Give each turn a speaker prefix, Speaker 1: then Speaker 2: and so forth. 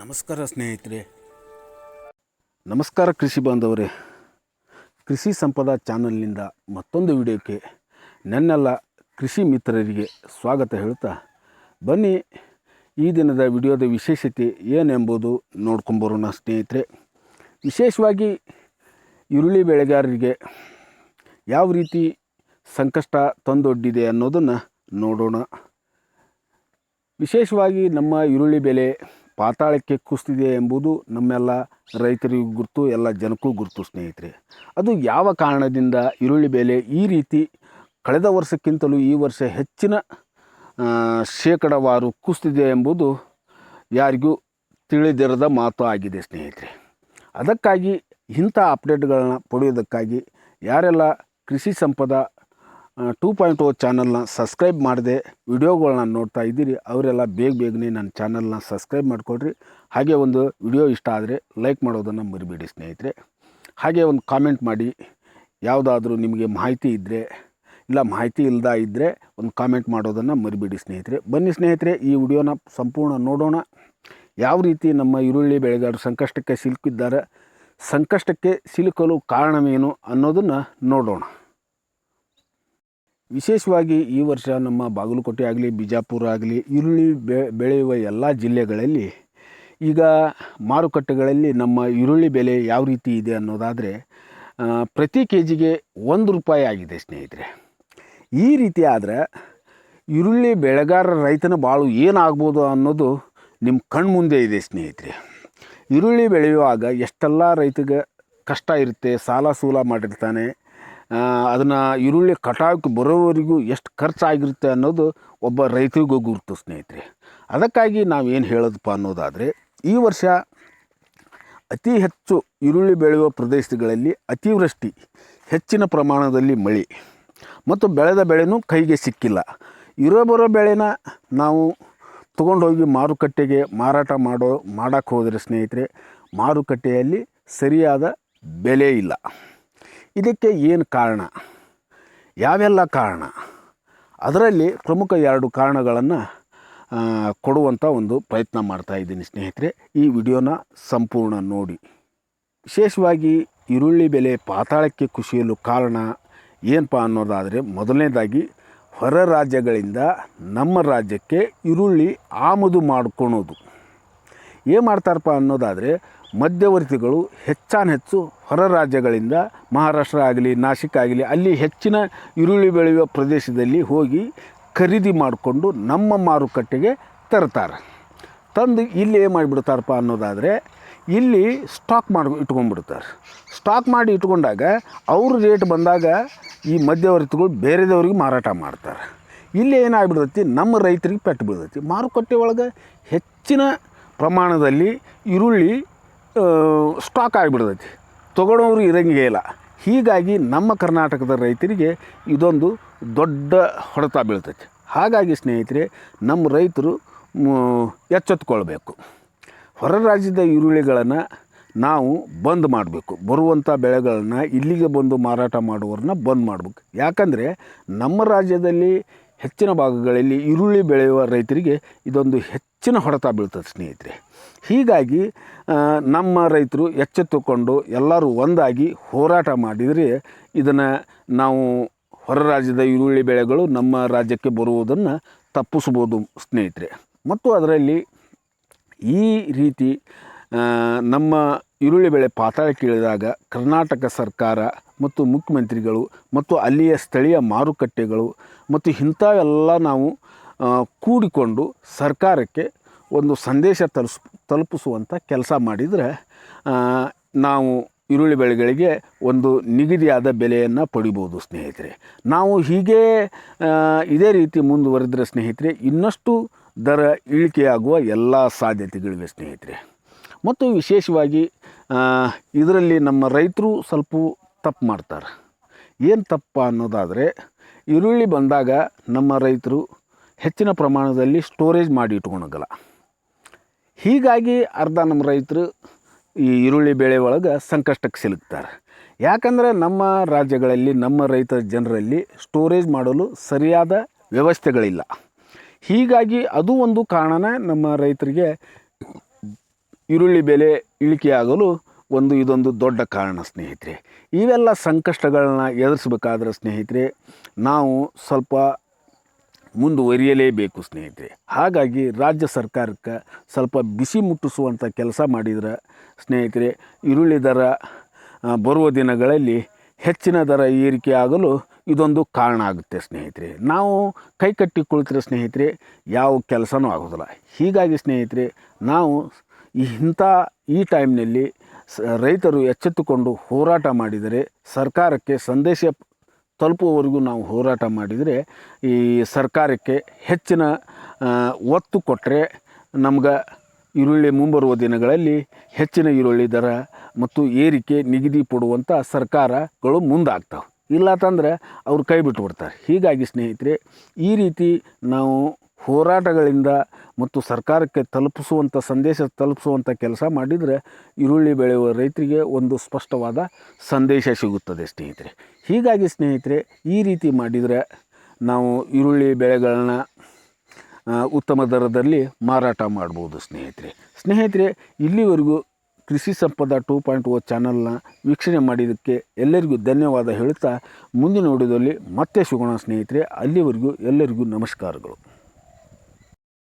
Speaker 1: ನಮಸ್ಕಾರ ಸ್ನೇಹಿತರೆ.
Speaker 2: ನಮಸ್ಕಾರ ಕೃಷಿ ಬಾಂಧವರೇ. ಕೃಷಿ ಸಂಪದ ಚಾನಲ್ನಿಂದ ಮತ್ತೊಂದು ವಿಡಿಯೋಕ್ಕೆ ನನ್ನೆಲ್ಲ ಕೃಷಿ ಮಿತ್ರರಿಗೆ ಸ್ವಾಗತ ಹೇಳ್ತಾ, ಬನ್ನಿ ಈ ದಿನದ ವಿಡಿಯೋದ ವಿಶೇಷತೆ ಏನೆಂಬುದು ನೋಡ್ಕೊಂಬರೋಣ ಸ್ನೇಹಿತರೆ. ವಿಶೇಷವಾಗಿ ಈರುಳ್ಳಿ ಬೆಳೆಗಾರರಿಗೆ ಯಾವ ರೀತಿ ಸಂಕಷ್ಟ ತಂದೊಡ್ಡಿದೆ ಅನ್ನೋದನ್ನು ನೋಡೋಣ. ವಿಶೇಷವಾಗಿ ನಮ್ಮ ಈರುಳ್ಳಿ ಬೆಲೆ ಪಾತಾಳಕ್ಕೆ ಕುಸ್ತಿದೆ ಎಂಬುದು ನಮ್ಮೆಲ್ಲ ರೈತರಿಗೂ ಗುರುತು, ಎಲ್ಲ ಜನಕ್ಕೂ ಗುರುತು ಸ್ನೇಹಿತರೆ. ಅದು ಯಾವ ಕಾರಣದಿಂದ ಈರುಳ್ಳಿ ಬೆಲೆ ಈ ರೀತಿ ಕಳೆದ ವರ್ಷಕ್ಕಿಂತಲೂ ಈ ವರ್ಷ ಹೆಚ್ಚಿನ ಶೇಕಡವಾರು ಕುಸಿದಿದೆ ಎಂಬುದು ಯಾರಿಗೂ ತಿಳಿದಿರದ ಮಾತು ಆಗಿದೆ ಸ್ನೇಹಿತರೆ. ಅದಕ್ಕಾಗಿ ಇಂಥ ಅಪ್ಡೇಟ್ಗಳನ್ನ ಪಡೆಯೋದಕ್ಕಾಗಿ ಯಾರೆಲ್ಲ ಕೃಷಿ ಸಂಪದ ಟೂ ಪಾಯಿಂಟ್ ಓ ಚಾನಲ್ನ ಸಬ್ಸ್ಕ್ರೈಬ್ ಮಾಡದೆ ವಿಡಿಯೋಗಳನ್ನ ನೋಡ್ತಾ ಇದ್ದೀರಿ, ಅವರೆಲ್ಲ ಬೇಗ ಬೇಗನೆ ನನ್ನ ಚಾನಲ್ನ ಸಬ್ಸ್ಕ್ರೈಬ್ ಮಾಡಿಕೊಡ್ರಿ ಹಾಗೆ ಒಂದು ವಿಡಿಯೋ ಇಷ್ಟ ಆದರೆ ಲೈಕ್ ಮಾಡೋದನ್ನು ಮರಿಬೇಡಿ ಸ್ನೇಹಿತರೆ. ಹಾಗೆ ಒಂದು ಕಾಮೆಂಟ್ ಮಾಡಿ, ಯಾವುದಾದ್ರೂ ನಿಮಗೆ ಮಾಹಿತಿ ಇದ್ದರೆ ಇಲ್ಲ ಮಾಹಿತಿ ಇಲ್ಲದ ಇದ್ದರೆ ಒಂದು ಕಾಮೆಂಟ್ ಮಾಡೋದನ್ನು ಮರಿಬೇಡಿ ಸ್ನೇಹಿತರೆ. ಬನ್ನಿ ಸ್ನೇಹಿತರೆ, ಈ ವಿಡಿಯೋನ ಸಂಪೂರ್ಣ ನೋಡೋಣ. ಯಾವ ರೀತಿ ನಮ್ಮ ಈರುಳ್ಳಿ ಬೆಳೆಗಾರರು ಸಂಕಷ್ಟಕ್ಕೆ ಸಿಲುಕಿದ್ದಾರೆ, ಸಂಕಷ್ಟಕ್ಕೆ ಸಿಲುಕಲು ಕಾರಣವೇನು ಅನ್ನೋದನ್ನು ನೋಡೋಣ. ವಿಶೇಷವಾಗಿ ಈ ವರ್ಷ ನಮ್ಮ ಬಾಗಲಕೋಟೆ ಆಗಲಿ, ಬಿಜಾಪುರ ಆಗಲಿ ಈರುಳ್ಳಿ ಬೆಳೆಯುವ ಎಲ್ಲ ಜಿಲ್ಲೆಗಳಲ್ಲಿ ಈಗ ಮಾರುಕಟ್ಟೆಗಳಲ್ಲಿ ನಮ್ಮ ಈರುಳ್ಳಿ ಬೆಲೆ ಯಾವ ರೀತಿ ಇದೆ ಅನ್ನೋದಾದರೆ ಪ್ರತಿ ಕೆ ಜಿಗೆ ಒಂದು ರೂಪಾಯಿ ಆಗಿದೆ ಸ್ನೇಹಿತರೆ. ಈ ರೀತಿ ಆದರೆ ಈರುಳ್ಳಿ ಬೆಳೆಗಾರ ರೈತನ ಬಾಳು ಏನಾಗ್ಬೋದು ಅನ್ನೋದು ನಿಮ್ಮ ಕಣ್ಮುಂದೆ ಇದೆ ಸ್ನೇಹಿತರೆ. ಈರುಳ್ಳಿ ಬೆಳೆಯುವಾಗ ಎಷ್ಟೆಲ್ಲ ರೈತಗೆ ಕಷ್ಟ ಇರುತ್ತೆ, ಸಾಲ ಸೂಲ ಮಾಡಿರ್ತಾನೆ ಅದನ್ನು ಈರುಳ್ಳಿ ಕಟಾವಕ್ಕೆ ಬರೋವರೆಗೂ ಎಷ್ಟು ಖರ್ಚಾಗಿರುತ್ತೆ ಅನ್ನೋದು ಒಬ್ಬ ರೈತರಿಗೂ ಗುರುತು ಸ್ನೇಹಿತರೆ. ಅದಕ್ಕಾಗಿ ನಾವು ಏನು ಹೇಳೋದಪ್ಪ ಅನ್ನೋದಾದರೆ, ಈ ವರ್ಷ ಅತಿ ಹೆಚ್ಚು ಈರುಳ್ಳಿ ಬೆಳೆಯುವ ಪ್ರದೇಶಗಳಲ್ಲಿ ಅತಿವೃಷ್ಟಿ, ಹೆಚ್ಚಿನ ಪ್ರಮಾಣದಲ್ಲಿ ಮಳೆ ಮತ್ತು ಬೆಳೆದ ಬೆಳೆನೂ ಕೈಗೆ ಸಿಕ್ಕಿಲ್ಲ. ಇರೋ ಬರೋ ಬೆಳೆನ ನಾವು ತೊಗೊಂಡೋಗಿ ಮಾರುಕಟ್ಟೆಗೆ ಮಾರಾಟ ಮಾಡೋ ಮಾಡೋಕ್ಕೆ ಹೋದರೆ ಸ್ನೇಹಿತರೆ ಮಾರುಕಟ್ಟೆಯಲ್ಲಿ ಸರಿಯಾದ ಬೆಲೆ ಇಲ್ಲ. ಇದಕ್ಕೆ ಏನು ಕಾರಣ? ಯಾವೆಲ್ಲ ಕಾರಣ? ಅದರಲ್ಲಿ ಪ್ರಮುಖ ಎರಡು ಕಾರಣಗಳನ್ನು ಕೊಡುವಂಥ ಒಂದು ಪ್ರಯತ್ನ ಮಾಡ್ತಾ ಇದ್ದೀನಿ ಸ್ನೇಹಿತರೆ. ಈ ವಿಡಿಯೋನ ಸಂಪೂರ್ಣ ನೋಡಿ. ವಿಶೇಷವಾಗಿ ಈರುಳ್ಳಿ ಬೆಲೆ ಪಾತಾಳಕ್ಕೆ ಕುಸಿಯಲು ಕಾರಣ ಏನಪ್ಪ ಅನ್ನೋದಾದರೆ, ಮೊದಲನೇದಾಗಿ ಹೊರ ರಾಜ್ಯಗಳಿಂದ ನಮ್ಮ ರಾಜ್ಯಕ್ಕೆ ಈರುಳ್ಳಿ ಆಮದು ಮಾಡ್ಕೊಳೋದು. ಏನು ಮಾಡ್ತಾರಪ್ಪ ಅನ್ನೋದಾದರೆ ಮಧ್ಯವರ್ತಿಗಳು ಹೆಚ್ಚಾನ ಹೆಚ್ಚು ಹೊರ ರಾಜ್ಯಗಳಿಂದ ಮಹಾರಾಷ್ಟ್ರ ಆಗಲಿ, ನಾಸಿಕ್ ಆಗಲಿ, ಅಲ್ಲಿ ಹೆಚ್ಚಿನ ಈರುಳ್ಳಿ ಬೆಳೆಯುವ ಪ್ರದೇಶದಲ್ಲಿ ಹೋಗಿ ಖರೀದಿ ಮಾಡಿಕೊಂಡು ನಮ್ಮ ಮಾರುಕಟ್ಟೆಗೆ ತರ್ತಾರೆ. ತಂದು ಇಲ್ಲಿ ಏನು ಮಾಡಿಬಿಡ್ತಾರಪ್ಪ ಅನ್ನೋದಾದರೆ, ಇಲ್ಲಿ ಸ್ಟಾಕ್ ಮಾಡಿ ಇಟ್ಕೊಂಡ್ಬಿಡ್ತಾರೆ. ಸ್ಟಾಕ್ ಮಾಡಿ ಇಟ್ಕೊಂಡಾಗ ಅವ್ರ ರೇಟ್ ಬಂದಾಗ ಈ ಮಧ್ಯವರ್ತಿಗಳು ಬೇರೆದವ್ರಿಗೆ ಮಾರಾಟ ಮಾಡ್ತಾರೆ. ಇಲ್ಲಿ ಏನಾಗ್ಬಿಡ್ತೈತಿ ನಮ್ಮ ರೈತರಿಗೆ ಪೆಟ್ಟು ಬಿಡ್ತೈತಿ ಮಾರುಕಟ್ಟೆ ಒಳಗೆ ಹೆಚ್ಚಿನ ಪ್ರಮಾಣದಲ್ಲಿ ಈರುಳ್ಳಿ ಸ್ಟಾಕ್ ಆಗಿಬಿಡ್ತೈತಿ. ತೊಗೊಳೋರು ಇರಂಗೇ ಇಲ್ಲ. ಹೀಗಾಗಿ ನಮ್ಮ ಕರ್ನಾಟಕದ ರೈತರಿಗೆ ಇದೊಂದು ದೊಡ್ಡ ಹೊಡೆತ ಬೀಳ್ತೈತಿ. ಹಾಗಾಗಿ ಸ್ನೇಹಿತರೆ, ನಮ್ಮ ರೈತರು ಎಚ್ಚೆತ್ಕೊಳ್ಬೇಕು. ಹೊರ ರಾಜ್ಯದ ಈರುಳ್ಳಿಗಳನ್ನು ನಾವು ಬಂದ್ ಮಾಡಬೇಕು. ಬರುವಂಥ ಬೆಳೆಗಳನ್ನು ಇಲ್ಲಿಗೆ ಬಂದು ಮಾರಾಟ ಮಾಡುವವ್ರನ್ನ ಬಂದ್ ಮಾಡಬೇಕು. ಯಾಕಂದರೆ ನಮ್ಮ ರಾಜ್ಯದಲ್ಲಿ ಹೆಚ್ಚಿನ ಭಾಗಗಳಲ್ಲಿ ಈರುಳ್ಳಿ ಬೆಳೆಯುವ ರೈತರಿಗೆ ಇದೊಂದು ಹೆಚ್ಚಿನ ಹೊಡೆತ ಬೀಳ್ತದೆ ಸ್ನೇಹಿತರೆ. ಹೀಗಾಗಿ ನಮ್ಮ ರೈತರು ಎಚ್ಚೆತ್ತುಕೊಂಡು ಎಲ್ಲರೂ ಒಂದಾಗಿ ಹೋರಾಟ ಮಾಡಿದರೆ ಇದನ್ನು ನಾವು ಹೊರ ರಾಜ್ಯದ ಈರುಳ್ಳಿ ಬೆಳೆಗಳು ನಮ್ಮ ರಾಜ್ಯಕ್ಕೆ ಬರುವುದನ್ನು ತಪ್ಪಿಸ್ಬೋದು ಸ್ನೇಹಿತರೆ. ಮತ್ತು ಅದರಲ್ಲಿ ಈ ರೀತಿ ನಮ್ಮ ಈರುಳ್ಳಿ ಬೆಳೆ ಪಾತಾಳಕ್ಕಿಳಿದಾಗ ಕರ್ನಾಟಕ ಸರ್ಕಾರ ಮತ್ತು ಮುಖ್ಯಮಂತ್ರಿಗಳು ಮತ್ತು ಅಲ್ಲಿಯ ಸ್ಥಳೀಯ ಮಾರುಕಟ್ಟೆಗಳು ಮತ್ತು ಇಂಥವೆಲ್ಲ ನಾವು ಕೂಡಿಕೊಂಡು ಸರ್ಕಾರಕ್ಕೆ ಒಂದು ಸಂದೇಶ ತಲುಸ್ ತಲುಪಿಸುವಂಥ ಕೆಲಸ ಮಾಡಿದರೆ ನಾವು ಈರುಳ್ಳಿ ಬೆಳೆಗಳಿಗೆ ಒಂದು ನಿಗದಿಯಾದ ಬೆಲೆಯನ್ನು ಪಡಿಬೋದು ಸ್ನೇಹಿತರೆ. ನಾವು ಹೀಗೆ ಇದೇ ರೀತಿ ಮುಂದುವರೆದ್ರೆ ಸ್ನೇಹಿತರೆ, ಇನ್ನಷ್ಟು ದರ ಇಳಿಕೆಯಾಗುವ ಎಲ್ಲ ಸಾಧ್ಯತೆಗಳಿವೆ ಸ್ನೇಹಿತರೆ. ಮತ್ತು ವಿಶೇಷವಾಗಿ ಇದರಲ್ಲಿ ನಮ್ಮ ರೈತರು ಸ್ವಲ್ಪ ತಪ್ಪು ಮಾಡ್ತಾರೆ. ಏನು ತಪ್ಪ ಅನ್ನೋದಾದರೆ, ಈರುಳ್ಳಿ ಬಂದಾಗ ನಮ್ಮ ರೈತರು ಹೆಚ್ಚಿನ ಪ್ರಮಾಣದಲ್ಲಿ ಸ್ಟೋರೇಜ್ ಮಾಡಿ ಇಟ್ಕೊಳಗಲ್ಲ ಹೀಗಾಗಿ ಅರ್ಧ ನಮ್ಮ ರೈತರು ಈ ಈರುಳ್ಳಿ ಬೆಳೆ ಒಳಗೆ ಸಂಕಷ್ಟಕ್ಕೆ ಸಿಲುಕ್ತಾರೆ. ಯಾಕಂದರೆ ನಮ್ಮ ರಾಜ್ಯಗಳಲ್ಲಿ, ನಮ್ಮ ರೈತ ಜನರಲ್ಲಿ ಸ್ಟೋರೇಜ್ ಮಾಡಲು ಸರಿಯಾದ ವ್ಯವಸ್ಥೆಗಳಿಲ್ಲ. ಹೀಗಾಗಿ ಅದು ಒಂದು ಕಾರಣನೇ ನಮ್ಮ ರೈತರಿಗೆ ಈರುಳ್ಳಿ ಬೆಲೆ ಇಳಿಕೆಯಾಗಲು ಒಂದು ಇದೊಂದು ದೊಡ್ಡ ಕಾರಣ ಸ್ನೇಹಿತರೆ. ಇವೆಲ್ಲ ಸಂಕಷ್ಟಗಳನ್ನ ಎದುರಿಸಬೇಕಾದ್ರೆ ಸ್ನೇಹಿತರೆ, ನಾವು ಸ್ವಲ್ಪ ಮುಂದುವರಿಯಲೇಬೇಕು ಸ್ನೇಹಿತರೆ. ಹಾಗಾಗಿ ರಾಜ್ಯ ಸರ್ಕಾರಕ್ಕೆ ಸ್ವಲ್ಪ ಬಿಸಿ ಮುಟ್ಟಿಸುವಂಥ ಕೆಲಸ ಮಾಡಿದ್ರೆ ಸ್ನೇಹಿತರೆ, ಈರುಳ್ಳಿ ದರ ಬರುವ ದಿನಗಳಲ್ಲಿ ಹೆಚ್ಚಿನ ದರ ಏರಿಕೆ ಆಗಲು ಇದೊಂದು ಕಾರಣ ಆಗುತ್ತೆ ಸ್ನೇಹಿತರೆ. ನಾವು ಕೈ ಕಟ್ಟಿ ಕುಳಿತರೆ ಸ್ನೇಹಿತರೆ, ಯಾವ ಕೆಲಸನೂ ಆಗೋದಿಲ್ಲ. ಹೀಗಾಗಿ ಸ್ನೇಹಿತರೆ, ನಾವು ಇಂಥ ಈ ಟೈಮ್ನಲ್ಲಿ ಸ, ರೈತರು ಎಚ್ಚೆತ್ತುಕೊಂಡು ಹೋರಾಟ ಮಾಡಿದರೆ ಸರ್ಕಾರಕ್ಕೆ ಸಂದೇಶ ತಲುಪುವವರೆಗೂ ನಾವು ಹೋರಾಟ ಮಾಡಿದರೆ ಈ ಸರ್ಕಾರಕ್ಕೆ ಹೆಚ್ಚಿನ ಒತ್ತು ಕೊಟ್ಟರೆ ನಮ್ಗೆ ಈರುಳ್ಳಿ ಮುಂಬರುವ ದಿನಗಳಲ್ಲಿ ಹೆಚ್ಚಿನ ಈರುಳ್ಳಿ ದರ ಮತ್ತು ಏರಿಕೆ ನಿಗದಿ ಪಡುವಂಥ ಸರ್ಕಾರಗಳು ಮುಂದಾಗ್ತಾವೆ. ಇಲ್ಲತಂದ್ರೆ ಅವ್ರು ಕೈ ಬಿಟ್ಬಿಡ್ತಾರೆ ಹೀಗಾಗಿ ಸ್ನೇಹಿತರೆ, ಈ ರೀತಿ ನಾವು ಹೋರಾಟಗಳಿಂದ ಮತ್ತು ಸರ್ಕಾರಕ್ಕೆ ತಲುಪಿಸುವಂಥ, ಸಂದೇಶ ತಲುಪಿಸುವಂಥ ಕೆಲಸ ಮಾಡಿದರೆ ಈರುಳ್ಳಿ ಬೆಳೆಯುವ ರೈತರಿಗೆ ಒಂದು ಸ್ಪಷ್ಟವಾದ ಸಂದೇಶ ಸಿಗುತ್ತದೆ ಸ್ನೇಹಿತರೆ. ಹೀಗಾಗಿ ಸ್ನೇಹಿತರೆ, ಈ ರೀತಿ ಮಾಡಿದರೆ ನಾವು ಈರುಳ್ಳಿ ಬೆಳೆಗಳನ್ನ ಉತ್ತಮ ದರದಲ್ಲಿ ಮಾರಾಟ ಮಾಡ್ಬೋದು ಸ್ನೇಹಿತರೆ. ಸ್ನೇಹಿತರೆ, ಇಲ್ಲಿವರೆಗೂ ಕೃಷಿ ಸಂಪದ ಟೂ ಪಾಯಿಂಟ್ ಓ ಚಾನಲ್ನ ವೀಕ್ಷಣೆ ಮಾಡಿದ್ದಕ್ಕೆ ಎಲ್ಲರಿಗೂ ಧನ್ಯವಾದ ಹೇಳುತ್ತಾ, ಮುಂದಿನ ವಿಡಿಯೋದಲ್ಲಿ ಮತ್ತೆ ಸಿಗೋಣ ಸ್ನೇಹಿತರೆ. ಅಲ್ಲಿವರೆಗೂ ಎಲ್ಲರಿಗೂ ನಮಸ್ಕಾರಗಳು.